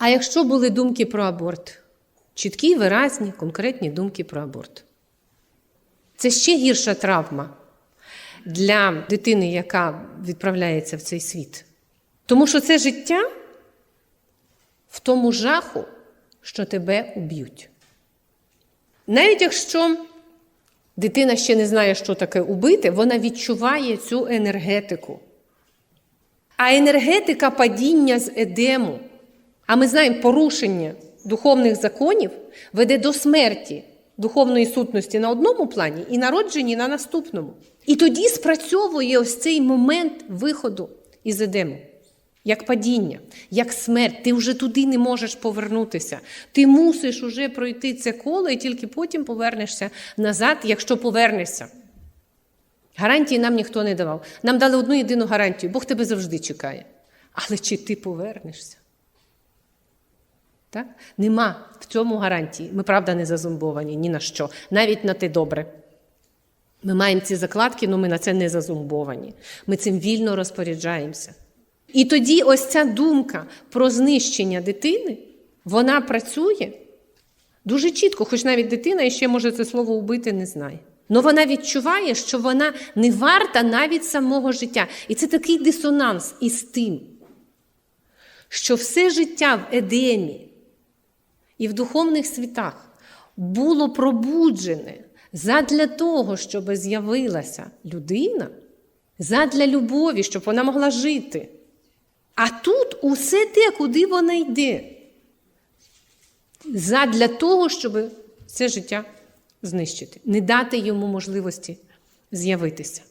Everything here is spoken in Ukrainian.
А якщо були думки про аборт, чіткі, виразні, конкретні думки про аборт. Це ще гірша травма для дитини, яка відправляється в цей світ. Тому що це життя в тому жаху, що тебе уб'ють. Навіть якщо дитина ще не знає, що таке убити, вона відчуває цю енергетику. А енергетика падіння з едему, а ми знаємо, порушення духовних законів веде до смерті духовної сутності на одному плані і народження на наступному. І тоді спрацьовує ось цей момент виходу із едему. Як падіння, як смерть, ти вже туди не можеш повернутися. Ти мусиш уже пройти це коло і тільки потім повернешся назад, якщо повернешся. Гарантії нам ніхто не давав. Нам дали одну єдину гарантію: Бог тебе завжди чекає. Але чи ти повернешся? Так? Нема в цьому гарантії. Ми, правда, не зазумбовані ні на що, навіть на те добре. Ми маємо ці закладки, але ми на це не зазумбовані. Ми цим вільно розпоряджаємося. І тоді ось ця думка про знищення дитини, вона працює дуже чітко, хоч навіть дитина ще може це слово убити не знає. Але вона відчуває, що вона не варта навіть самого життя. І це такий дисонанс із тим, що все життя в Едемі і в духовних світах було пробуджене задля того, щоб з'явилася людина, задля любові, щоб вона могла жити. А тут усе те, куди вона йде. Задля того, щоб це життя знищити, не дати йому можливості з'явитися.